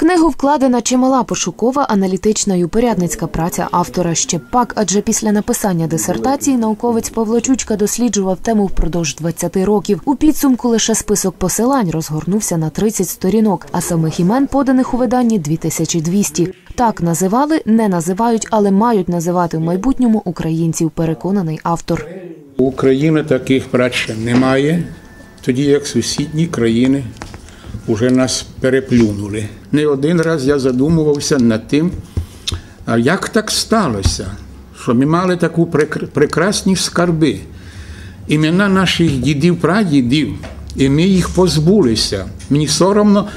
книгу вкладена чимала пошукова, аналітична й упорядницька праця автора ще пак, адже після написання дисертації науковець Павло Чучка досліджував тему впродовж 20 років. У підсумку лише список посилань розгорнувся на 30 сторінок, а самих імен поданих у виданні 2200. Так називали, не називають, але мають називати в майбутньому українців, переконаний автор. України таких праць немає, тоді як сусідні країни вже нас переплюнули. Не один раз я задумувався над тим, як так сталося, що ми мали таку прекрасні скарби, імена наших дідів, прадідів, і ми їх позбулися. Мені соромно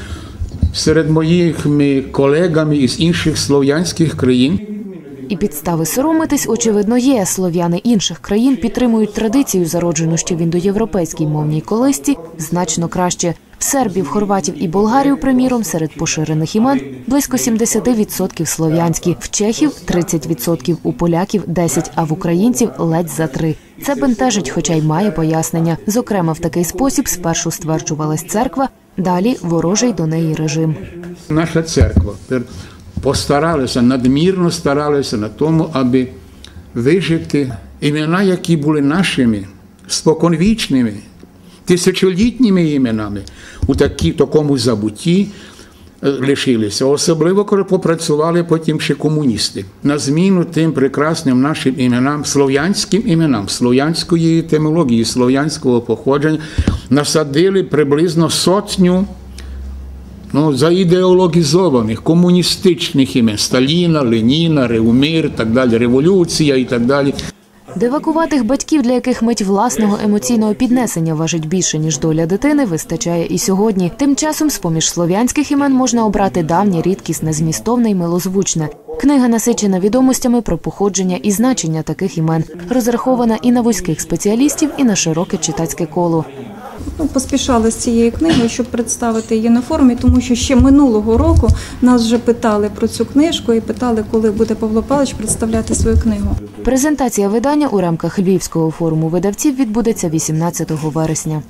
серед моїми колегами із інших слов'янських країн. І підстави соромитись, очевидно, є. Слов'яни інших країн підтримують традицію, зароджену ще в індоєвропейській мовній колисці, значно краще. Сербів, хорватів і болгарів, приміром, серед поширених імен близько 70% слов'янські, в чехів 30%, у поляків 10%, а в українців ледь за 3%. Це бентежить, хоча й має пояснення. Зокрема, в такий спосіб спершу стверджувалась церква, далі ворожий до неї режим. Наша церква постаралася, надмірно старалася на тому, аби вижити імена, які були нашими, споконвічними, тисячолітніми іменами у такі, такому забутті е, лишилися. Особливо, коли попрацювали потім ще комуністи. На зміну тим прекрасним нашим іменам, слов'янським іменам, слов'янської етимології, слов'янського походження, насадили приблизно сотню ну, заідеологізованих комуністичних імен Сталіна, Леніна, Реумир, так далі, революція і так далі. Дивакуватих батьків, для яких мить власного емоційного піднесення важить більше ніж доля дитини, вистачає і сьогодні. Тим часом, з поміж слов'янських імен можна обрати давнє, рідкісне, змістовне й милозвучне. Книга насичена відомостями про походження і значення таких імен, розрахована і на вузьких спеціалістів, і на широке читацьке коло. Ну, поспішали з цією книгою, щоб представити її на форумі, тому що ще минулого року нас вже питали про цю книжку і питали, коли буде Павло Павлович представляти свою книгу. Презентація видання у рамках Львівського форуму видавців відбудеться 18 вересня.